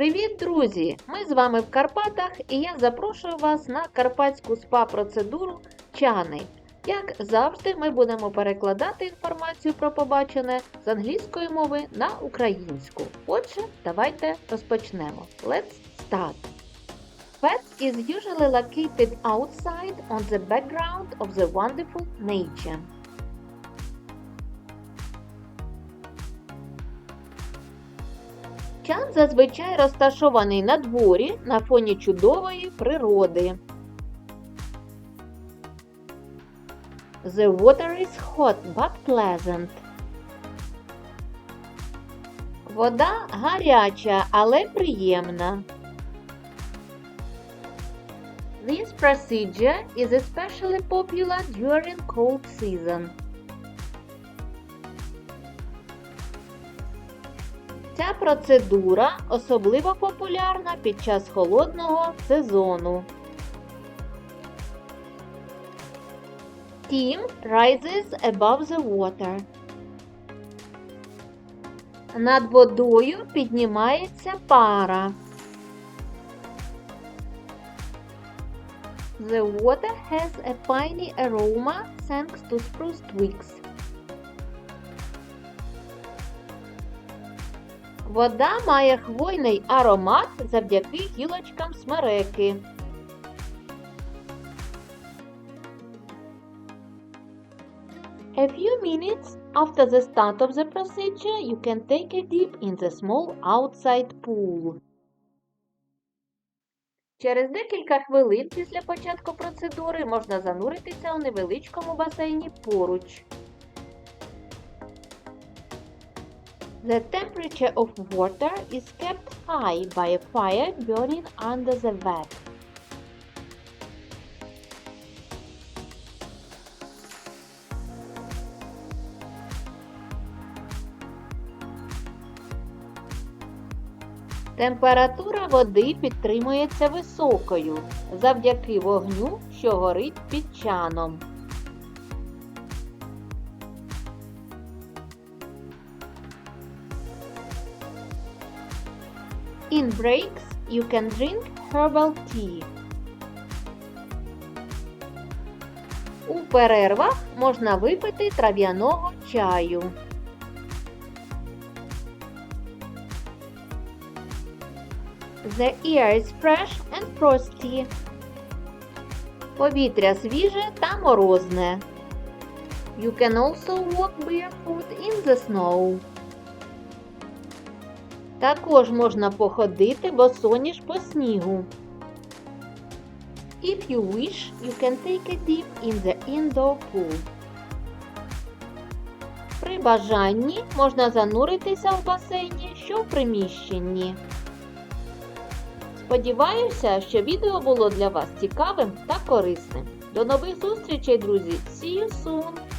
Привіт, друзі! Ми з вами в Карпатах і я запрошую вас на карпатську спа-процедуру чани. Як завжди, ми будемо перекладати інформацію про побачене з англійської мови на українську. Отже, давайте розпочнемо. Let's start. Pet is usually located outside on the background of the wonderful nature. Чан зазвичай розташований на дворі на фоні чудової природи. The water is hot but pleasant. Вода гаряча, але приємна. This procedure is especially popular during cold season. Ця процедура особливо популярна під час холодного сезону. Steam rises above the water. Над водою піднімається пара. The water has a piney aroma thanks to spruce twigs. Вода має хвойний аромат завдяки гілочкам смереки. A few minutes after the start of the procedure, you can take a dip in the small outside pool. Через декілька хвилин після початку процедури можна зануритися у невеличкому басейні поруч. The temperature of water is kept high by a fire burning under the vat. Температура води підтримується високою завдяки вогню, що горить під чаном. In breaks, you can drink herbal tea. У перервах можна випити трав'яного чаю. The air is fresh and frosty. Повітря свіже та морозне. You can also walk barefoot in the snow. Також можна походити босоніж по снігу. If you wish, you can take a dip in the indoor pool. При бажанні можна зануритися в басейні, що в приміщенні. Сподіваюся, що відео було для вас цікавим та корисним. До нових зустрічей, друзі! See you soon!